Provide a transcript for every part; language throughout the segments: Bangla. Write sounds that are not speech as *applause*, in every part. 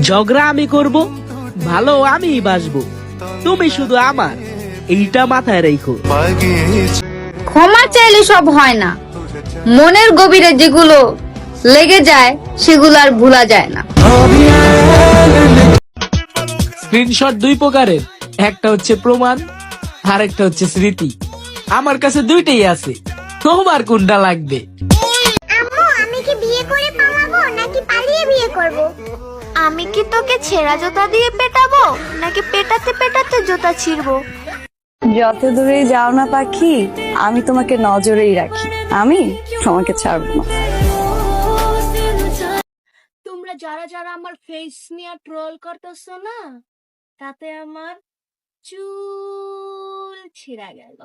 ঝগড়া আমি করব ভালো আমিই বাসবো। তুমি শুধু আমার এইটা মাথায় রেখো। ক্ষমা চাইলে সব হয় না। মনের গভীরে যেগুলো লেগে যায় সেগুলো আর ভোলা যায় না। স্ক্রিনশট দুই প্রকারের। একটা হচ্ছে প্রমাণ আর একটা হচ্ছে স্মৃতি। আমার কাছে দুইটাই আছে। তোমার কোনটা লাগবে? আমি কি তোকে ছেঁড়া জুতা দিয়ে পেটাবো? নাকি পেটাতে পেটাতে জুতা ছিড়বো? যত দূরে যাও না পাখি আমি তোমাকে নজরেই রাখি। আমি তোমাকে ছাড়বো না। তোমরা যারা যারা আমার ফেস নিয়ে ট্রোল করতেছো না তাতে আমার চুল ছিঁড়া গেল।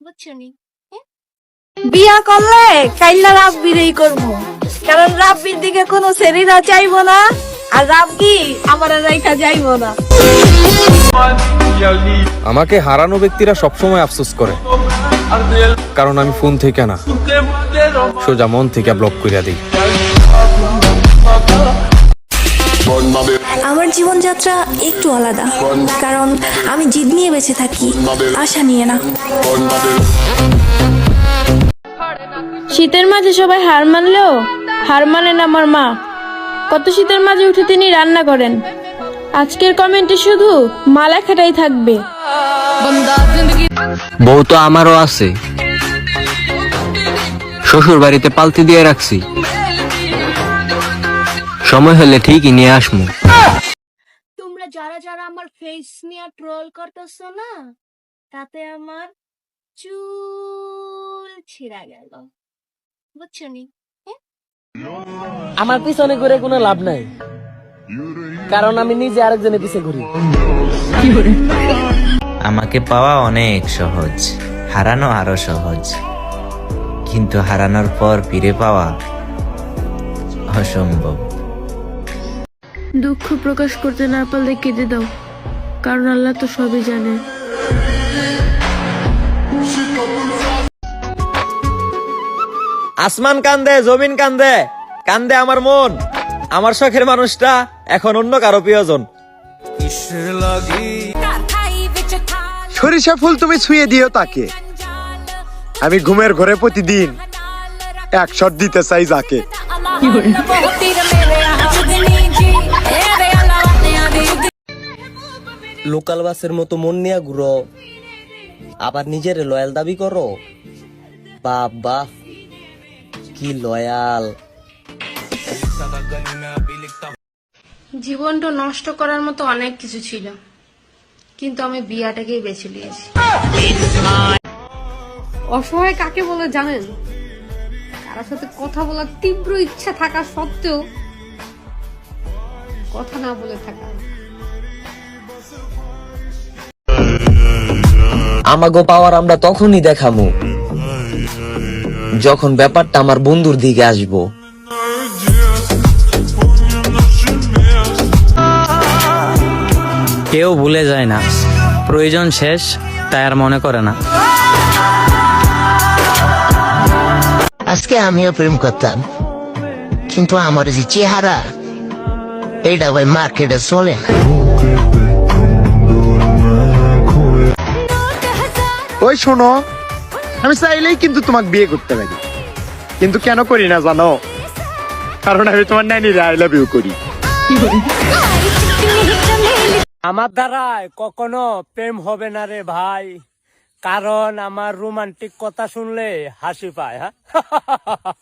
বুঝছ নি? বিয়া করলে কাইল্লা রাব্বিরেই করব কারণ রাব্বির দিকে কোনো শরীরা চাইব না। আর রাব্বি আমার রেখা যাইবো না। আমাকে হারানো ব্যক্তিরা সবসময় আফসোস করে। কারণ আমি ফোন থেকে না। সোজা মন থেকে ব্লক করিয়া দিই। আমার জীবনযাত্রা একটু আলাদা কারণ আমি জিদ নিয়ে বেঁচে থাকি আশা নিয়ে না। শীতের মাঝে সবাই হার মানলেও হার মানেন আমার মা। কত শীতের মাঝে উঠে তিনি রান্না করেন। আজকের কমেন্টে শুধু মা লেখাটাই থাকবে। বউ তো আমারও আছে। শ্বশুর বাড়িতে পালতি দিয়ে রাখছি। সময় হলে ঠিকই নিয়ে আসমু। তোমরা যারা যারা আমার ফেস নিয়ে ট্রোল করতেছো না তাতে আমার চুল ছিঁড়া গেল। বুঝছ নি? আমার পিছনে ঘুরে কোনো লাভ নাই। কারণ আমি নিজে আরেকজনের পিছে ঘুরি। আমাকে পাওয়া অনেক সহজ হারানো আরও সহজ। কিন্তু হারানোর পর ফিরে পাওয়া অসম্ভব। দুঃখ প্রকাশ করতে না পারলে কেঁদে দাও কারণ আল্লাহ তো সবই জানে। আসমান কান্দে জমিন কান্দে। কান্দে আমার মন। আমার শখের মানুষটা এখন অন্য কারও প্রিয়জন। সরিষা ফুল তুমি ছুঁয়ে দিও তাকে। আমি ঘুমের ঘরে প্রতিদিন এক শট দিতে চাই যাকে। লোকাল বাসের মতো মন নিয়ে ঘুরো। আবার নিজের লয়াল দাবি করো। বাবা কি লয়াল জীবনটা নষ্ট করার মতো অনেক কিছু ছিল কিন্তু আমি বিয়াটাকেই বেছে নিয়েছি। অসহায় কাকে বলে জানেন? কারোর সাথে কথা বলার তীব্র ইচ্ছা থাকা সত্ত্বেও কথা না বলে থাকা। আমাগো পাওয়ার আমরা তখনই দেখামু যখন ব্যাপারটা আমার বন্ধুর দিকে আসব। কেউ ভুলে যায় না। প্রয়োজন শেষ তাই আর মনে করে না। আজকে আমিও প্রেম করতাম কিন্তু আমার যে চেহারা এইটা ভাই মার্কেটে চলে না। ওই শোনো আমি চাইলেই কিন্তু তোমাকে বিয়ে করতে পারি। কিন্তু কেন করি না জানো? কারণ আমি তোমার নানি আই লাভ ইউ করি। আমার দ্বারায় কখনো প্রেম হবে না রে ভাই, কারণ আমার রোমান্টিক কথা শুনলে হাসি পায় হ্যাঁ? *laughs*